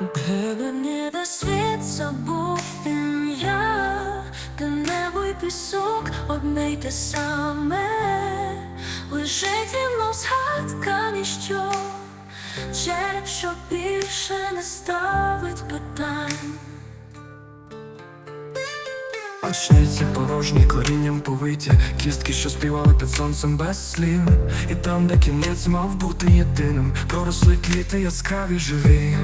Глибини, де світ забув ім'я, де небо й пісок одне й те саме, лежить мов згадка ніщо, череп, що більше не ставить питань. Очниці порожні корінням повиті, кістки, що співали під сонцем без слів. І там, де кінець мав бути єдиним, проросли квіти яскраві живі.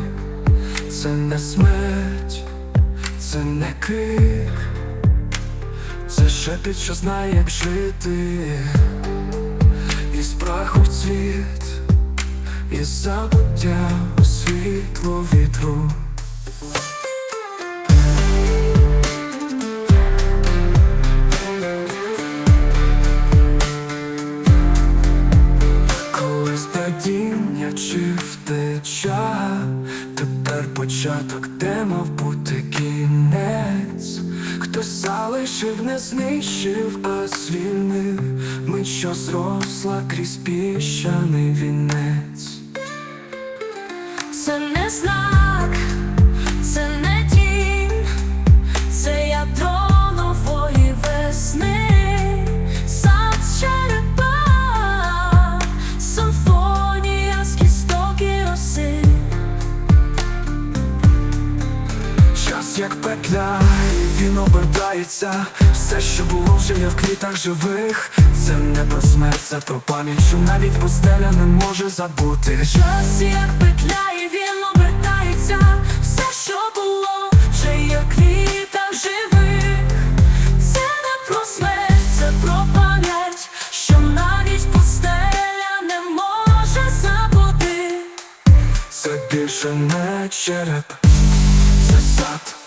Це не смерть, це не крик, це шепіт, що знає, як жити. Із праху в цвіт, із забуття у світло вітру. Колись падіння чи втеча, тепер початок, де мав бути кінець. Хтось залишив, не знищив, а звільнив Мить, що зросла крізь піщаний вінець. Це не знак, Час як петля, і він обертається. Все, що було вже є в квітах живих. Це не про смерть, це про пам'ять, що навіть постеля не може забути. Час як петля, і він обертається. Все, що було, вже є в квітах живих. Це не про смерть, це про пам'ять, що навіть пустеля не може забути. Це більше не череп, сад,